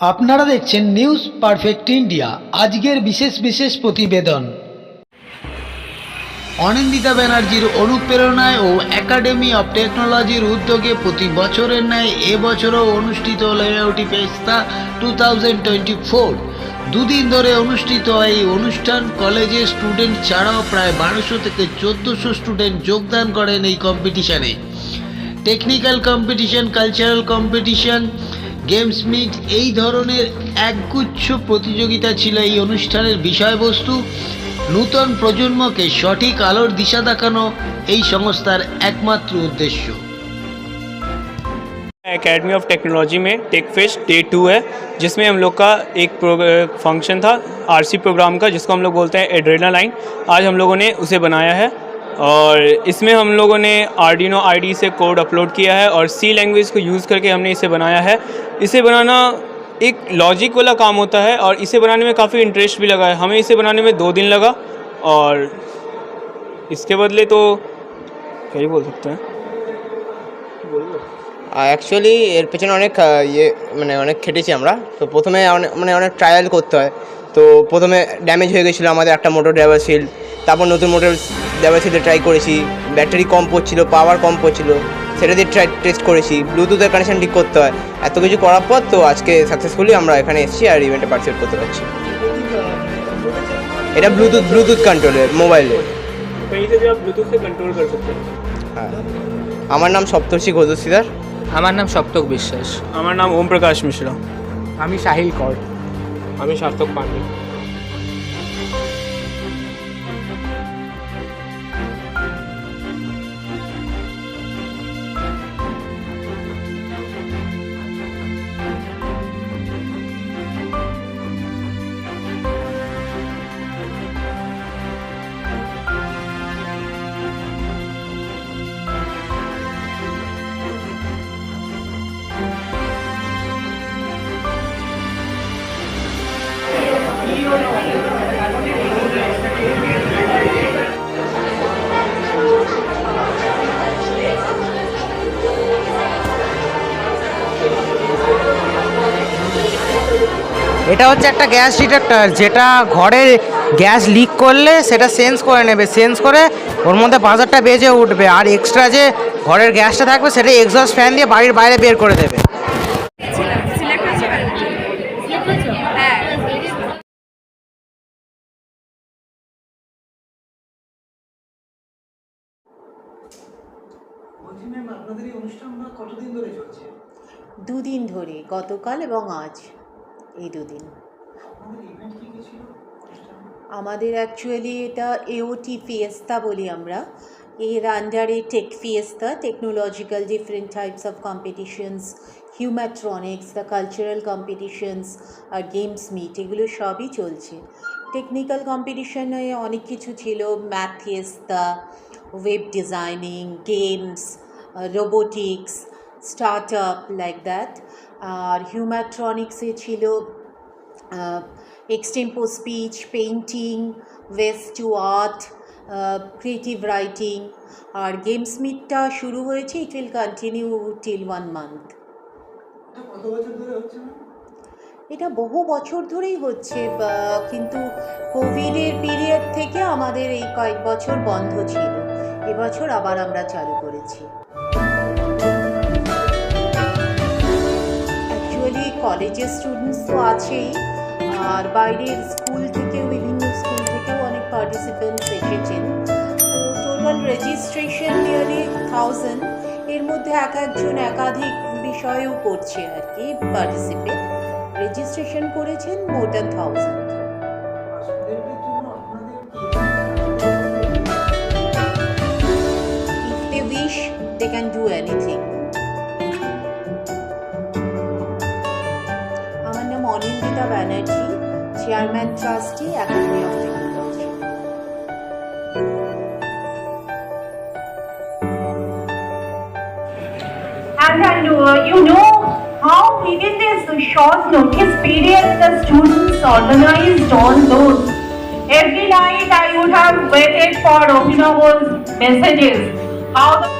আপনারা দেখছেন news perfect India, আজকের বিশেষ বিশেষ প্রতিবেদন। অনিন্দিতা ব্যানার্জির অনুপ্রেরণায় ও একাডেমি অফ টেকনোলজির উদ্যোগে প্রতি বছরের ন্যায় এবছরও অনুষ্ঠিত হল AOT fiesta two thousand twenty four. দুদিন ধরে অনুষ্ঠিত হয় এই অনুষ্ঠান কলেজের স্টুডেন্ট ছাড়াও প্রায় বারোশো থেকে চোদ্দোশো স্টুডেন্ট যোগদান করেন এই কম্পিটিশানে। Technical competition, cultural competition games meet এই ধরনের একগুচ্ছ প্রতিযোগিতা ছিল এই অনুষ্ঠানের বিষয়বস্তু নূতন প্রজন্মকে সঠিক আলোর দিশা দেখানো এই সংস্থার একমাত্র উদ্দেশ্য एकेडमी ऑफ टेक्नोलॉजी में टेक फेस्ट डे टू है जिसमें हम लोग का एक फंक्शन था आरसी प्रोग्राम का जिसको हम लोग बोलते हैं एड्रेना लाइन आज हम लोगों ने उसे बनाया है और इसमें हम लोगों ने आर्डिनो आईडी से कोड अपलोड किया है और सी लैंग्वेज को यूज़ करके हमने इसे बनाया है इसे बनाना एक लॉजिक वाला काम होता है और इसे बनाने में काफ़ी इंटरेस्ट भी लगा है हमें इसे बनाने में दो दिन लगा और इसके बदले तो क्या ही बोल सकते हैं অ্যাকচুয়ালি এর পেছনে অনেক আহ, ইয়ে মানে অনেক খেটেছি আমরা তো প্রথমে অনেক মানে অনেক ট্রায়াল করতে হয় তো প্রথমে ড্যামেজ হয়ে গেছিলো আমাদের একটা মোটর ড্রাইভার শিল্ড তারপর নতুন মোটর তারপরে সেটা ট্রাই করেছি। ব্যাটারি কম পড়ছিলো পাওয়ার কম পড়ছিলো। সেটা দিয়ে ট্রাই টেস্ট করেছি। ব্লুটুথের কানেকশন ঠিক করতে হয়। এত কিছু করার পর তো আজকে সাকসেসফুলি আমরা এখানে এসেছি আর ইভেন্টে পার্টিসিপেট করতে পারছি। এটা ব্লুটুথ ব্লুটুথ কন্ট্রোলের মোবাইলে আমার নাম সপ্তর্ষি ঘোষিদার আমার নাম সপ্তক বিশ্বাস। আমার নাম ওম প্রকাশ মিশ্র। আমি সাহিল কর। আমি সার্থক পান্ডে। এটা হচ্ছে একটা গ্যাস ডিটেক্টর যেটা ঘরে গ্যাস লিক করলে সেটা সেন্স করে নেবে সেন্স করে ওর মধ্যে বাজারটা বেজে উঠবে। আর এক্সট্রা যে ঘরের গ্যাসটা থাকবে সেটা এক্সস্ট ফ্যান দিয়ে বাড়ির বাইরে বের করে দেবে। দুদিন ধরে গতকাল এবং আজ। এই দুদিন। আমাদের অ্যাকচুয়ালি এটা এওটি ফিয়েস্তা বলি আমরা। এর আন্ডারে tech fiesta technological different types of competitions humatronics the cultural competitions R games meet এগুলো সবই চলছে। টেকনিক্যাল কম্পিটিশনে অনেক কিছু ছিল math fiesta web designing games robotics start up like that আর হিউম্যাট্রনিক্সে ছিল extempo speech painting waste to art creative writing R games মিটটা শুরু হয়েছে it will continue till one month এটা বহু বছর ধরেই হচ্ছে কিন্তু কোভিডের পিরিয়ড থেকে আমাদের এই কয়েক বছর বন্ধ ছিল। এবছর আবার আমরা চালু করেছি। কলেজের স্টুডেন্টস তো আছেই। আর বাইরের স্কুল থেকেও, বিভিন্ন স্কুল থেকেও অনেক পার্টিসিপেন্টস এসেছেন। তো টোটাল রেজিস্ট্রেশন নিয়ারলি থাউজেন্ড এর মধ্যে এক একজন একাধিক বিষয়েও করছে আর কি পার্টিসিপেট রেজিস্ট্রেশন করেছেন more than thousand they can do anything. Chairman Trustee Academy of Technology. And, and uh, you know how within this short notice period the students organized on those. Every night I would have waited for Obinabo's messages. How